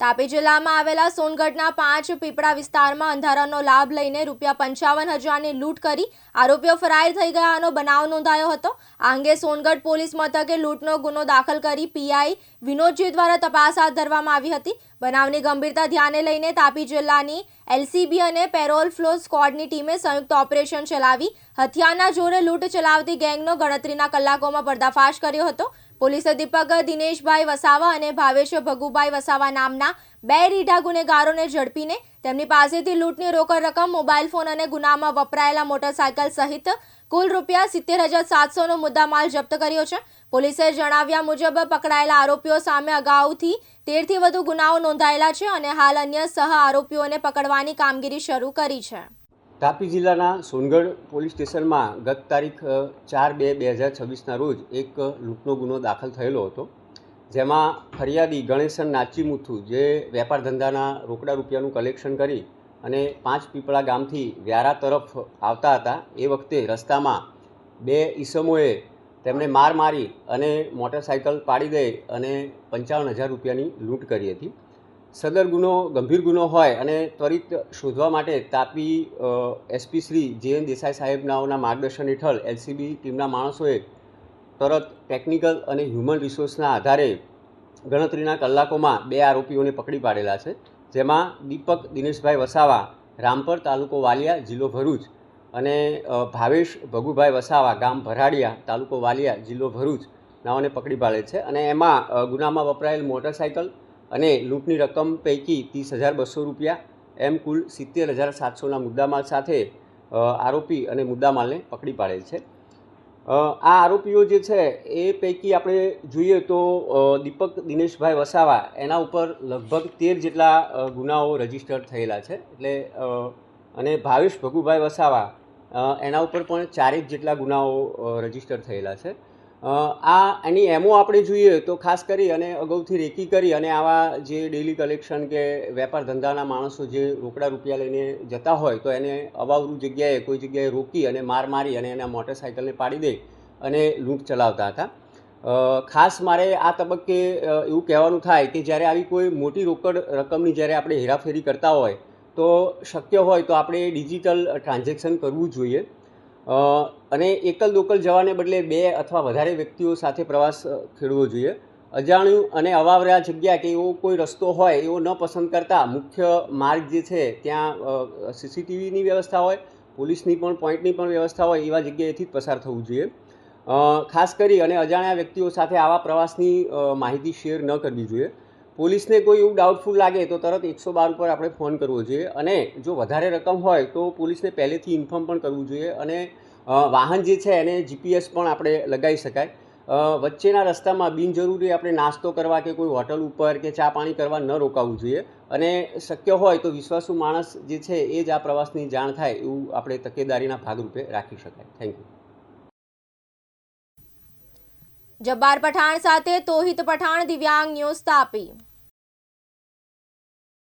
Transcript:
તાપી જિલ્લામાં આવેલા સોનગઢના પાંચ પીપળા વિસ્તારમાં અંધારાનો લાભ લઈને રૂપિયા પંચાવન હજારની લૂંટ કરી આરોપીઓ ફરાર થઈ ગયાનો બનાવ નોંધાયો હતો. આ અંગે સોનગઢ પોલીસ મથકે લૂંટનો ગુનો દાખલ કરી પીઆઈ વિનોદજી દ્વારા તપાસ હાથ ધરવામાં આવી હતી. બનાવની ગંભીરતા ધ્યાને લઈને તાપી જિલ્લાની એલસીબી અને પેરોલ ફ્લો સ્ક્વોડની ટીમે સંયુક્ત ઓપરેશન ચલાવી હથિયારના જોરે લૂંટ ચલાવતી ગેંગનો ગણતરીના કલાકોમાં પર્દાફાશ કર્યો હતો. પોલીસે દીપક દિનેશભાઈ વસાવા અને ભાવેશ ભગુભાઈ વસાવા નામના બે રીઢા ગુનેગારોને ઝડપીને તેમની પાસેથી લૂંટની રોકડ રકમ, મોબાઈલ ફોન અને ગુનામાં વપરાયેલા મોટરસાયકલ સહિત કુલ રૂપિયા સિત્તેર હજાર સાતસોનો મુદ્દામાલ જપ્ત કર્યો છે. પોલીસે જણાવ્યા મુજબ પકડાયેલા આરોપીઓ સામે અગાઉથી તેરથી વધુ ગુનાઓ નોંધાયેલા છે અને હાલ અન્ય સહ આરોપીઓને પકડવાની કામગીરી શરૂ કરી છે. તાપી જિલ્લાના સોનગઢ પોલીસ સ્ટેશનમાં ગત તારીખ ચાર બે બે હજાર છવ્વીસના રોજ એક લૂંટનો ગુનો દાખલ થયેલો હતો. જેમાં ફરિયાદી ગણેશન નાચીમુથુ જે વેપાર ધંધાના રોકડા રૂપિયાનું કલેક્શન કરી અને પાંચ પીપળા ગામથી વ્યારા તરફ આવતા હતા, એ વખતે રસ્તામાં બે ઈસમોએ તેમણે માર મારી અને મોટરસાયકલ પાડી દઈ અને પંચાવન હજાર રૂપિયાની લૂંટ કરી હતી. સદર ગુનો, ગંભીર ગુનો હોય અને ત્વરિત શોધવા માટે તાપી એસપી શ્રી જે એન દેસાઈ સાહેબનાઓના માર્ગદર્શન હેઠળ એલસીબી ટીમના માણસોએ તરત ટેકનિકલ અને હ્યુમન રિસોર્સના આધારે ગણતરીના કલાકોમાં બે આરોપીઓને પકડી પાડેલા છે, જેમાં દીપક દિનેશભાઈ વસાવા, રામપર તાલુકો વાલિયા, જિલ્લો ભરૂચ અને ભાવેશ ભગુભાઈ વસાવા, ગામ ભરાડિયા, તાલુકો વાલિયા, જિલ્લો ભરૂચ નાઓને પકડી પાડે છે અને એમાં ગુનામાં વપરાયેલ મોટરસાયકલ અને લૂંટની રકમ પૈકી ત્રીસ હજાર બસો રૂપિયા, એમ કુલ સિત્તેર હજાર સાતસોના મુદ્દામાલ સાથે આરોપી અને મુદ્દામાલને પકડી પાડેલ છે. આ આરોપીઓ જે છે, એ પૈકી આપણે જોઈએ તો દીપક દિનેશભાઈ વસાવા, એના ઉપર લગભગ તેર જેટલા ગુનાઓ રજિસ્ટર થયેલા છે. એટલે અને ભાવેશ ભગુભાઈ વસાવા એના ઉપર પણ ચારેક જેટલા ગુનાઓ રજિસ્ટર થયેલા છે. આ એની એમો આપણે જોઈએ તો ખાસ કરી અને અગાઉથી રેકી કરી અને આવા જે ડેલી કલેક્શન કે વેપાર ધંધાના માણસો જે રોકડા રૂપિયા લઈને જતા હોય તો એને અવાવરૂ જગ્યાએ કોઈ જગ્યાએ રોકી અને માર મારી અને એના મોટરસાયકલને પાડી દે અને લૂંટ ચલાવતા હતા. ખાસ મારે આ તબક્કે એવું કહેવાનું થાય કે જ્યારે આવી કોઈ મોટી રોકડ રકમની જ્યારે આપણે હેરાફેરી કરતા હોય તો શક્ય હોય તો આપણે ડિજિટલ ટ્રાન્ઝેક્શન કરવું જોઈએ. અને એકલ દોકલ જવાને બદલે બે અથવા વધારે વ્યક્તિઓ સાથે પ્રવાસ ખેડવો જોઈએ. અજાણ્યું અને અવાવરા જગ્યા કે એવો કોઈ રસ્તો હોય એવો ન પસંદ કરતા મુખ્ય માર્ગ જે છે ત્યાં સીસીટીવીની વ્યવસ્થા હોય, પોલીસની પણ, પોઈન્ટની પણ વ્યવસ્થા હોય એવા જગ્યાએથી જ પસાર થવું જોઈએ. ખાસ કરી અને અજાણ્યા વ્યક્તિઓ સાથે આવા પ્રવાસની માહિતી શેર ન કરવી જોઈએ. પોલીસને કોઈ એવું ડાઉટફુલ લાગે તો તરત એકસો બાર ઉપર આપણે ફોન કરવો જોઈએ. અને જો વધારે રકમ હોય તો પોલીસને પહેલેથી ઇન્ફોર્મ પણ કરવું જોઈએ અને વાહન જે છે એને જીપીએસ પણ આપણે લગાવી શકાય. વચ્ચેના રસ્તામાં બિનજરૂરી આપણે નાસ્તો કરવા કે કોઈ હોટલ ઉપર કે ચા પાણી કરવા ન રોકાવવું જોઈએ. અને શક્ય હોય તો વિશ્વાસુ માણસ જે છે એ જ આ પ્રવાસની જાણ થાય એવું આપણે તકેદારીના ભાગરૂપે રાખી શકાય. થેન્ક યુ જબ્બાર પઠાણ સાથે તોહિત પઠાણ દિવ્યાંગ ન્યૂઝ તાપી.